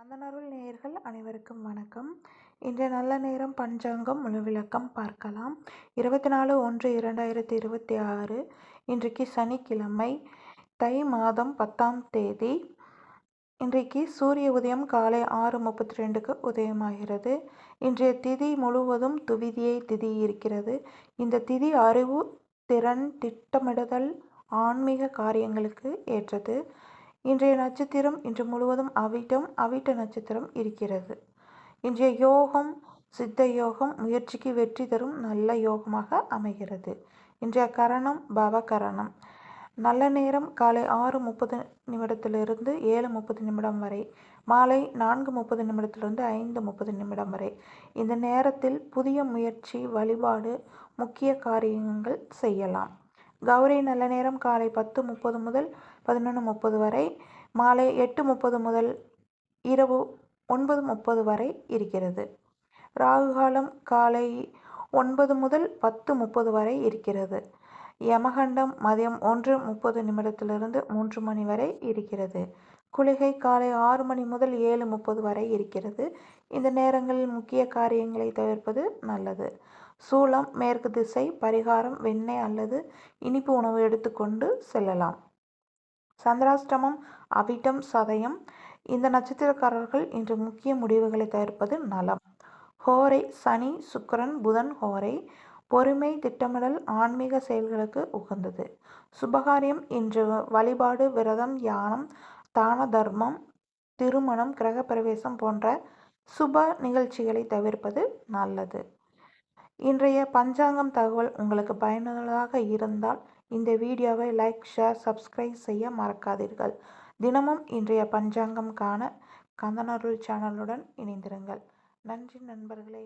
கந்தனருள் நேயர்கள் அனைவருக்கும் வணக்கம். இன்றைய நல்ல நேரம் பஞ்சாங்கம் முழு விளக்கம் பார்க்கலாம். இருபத்தி நாலு ஒன்று இரண்டாயிரத்தி இருபத்தி ஆறு இன்றைக்கு சனிக்கிழமை தை மாதம் பத்தாம் தேதி. இன்றைக்கு சூரிய உதயம் காலை ஆறு முப்பத்தி ரெண்டுக்கு உதயமாகிறது. இன்றைய திதி முழுவதும் துவிதியை திதி இருக்கிறது இந்த திதி அறிவு திறன் திட்டமிடுதல் ஆன்மீக காரியங்களுக்கு ஏற்றது. இன்றைய நட்சத்திரம் இன்று முழுவதும் அவிட்டம் அவிட்ட நட்சத்திரம் இருக்கிறது. இன்றைய யோகம் சித்த யோகம் முயற்சிக்கு வெற்றி தரும் நல்ல யோகமாக அமைகிறது. இன்றைய கரணம் பவகரணம் நல்ல நேரம் காலை ஆறு முப்பது நிமிடத்திலிருந்து ஏழு முப்பது நிமிடம் வரை மாலை நான்கு முப்பது நிமிடத்திலிருந்து ஐந்து முப்பது நிமிடம் வரை. இந்த நேரத்தில் புதிய முயற்சி வழிபாடு முக்கிய காரியங்கள் செய்யலாம். கௌரி நல்ல நேரம் காலை பத்து முப்பது முதல் பதினொன்று முப்பது வரை மாலை எட்டு முப்பது முதல் இரவு ஒன்பது முப்பது வரை இருக்கிறது. ராகு காலம் காலை ஒன்பது முதல் பத்து முப்பது வரை இருக்கிறது. யமகண்டம் மதியம் ஒன்று முப்பது நிமிடத்திலிருந்து மூன்று மணி வரை இருக்கிறது. குளிகை காலை ஆறு மணி முதல் ஏழு முப்பது வரை இருக்கிறது. இந்த நேரங்களில் முக்கிய காரியங்களை தவிர்ப்பது நல்லது. சூளம் மேற்கு திசை பரிகாரம் வெண்ணெய் அல்லது இனிப்பு உணவு எடுத்துக்கொண்டு செல்லலாம். சந்திராஷ்டமம் அவிட்டம் சதயம். இந்த நட்சத்திரக்காரர்கள் இன்று முக்கிய முடிவுகளை தவிர்ப்பது நலம். ஹோரை சனி சுக்கரன் புதன் ஹோரை பொறுமை திட்டமிடல் ஆன்மீக செயல்களுக்கு உகந்தது. சுபகாரியம் இன்று வழிபாடு விரதம் யானம் தான தர்மம் திருமணம் கிரகப்பிரவேசம் போன்ற சுப நிகழ்ச்சிகளை தவிர்ப்பது நல்லது. இன்றைய பஞ்சாங்கம் தகவல் உங்களுக்கு பயனுள்ளதாக இருந்தால் இந்த வீடியோவை லைக் ஷேர் சப்ஸ்கிரைப் செய்ய மறக்காதீர்கள். தினமும் இன்றைய பஞ்சாங்கம் காண கந்தனருள் சேனலுடன் இணைந்திருங்கள். நன்றி நண்பர்களே.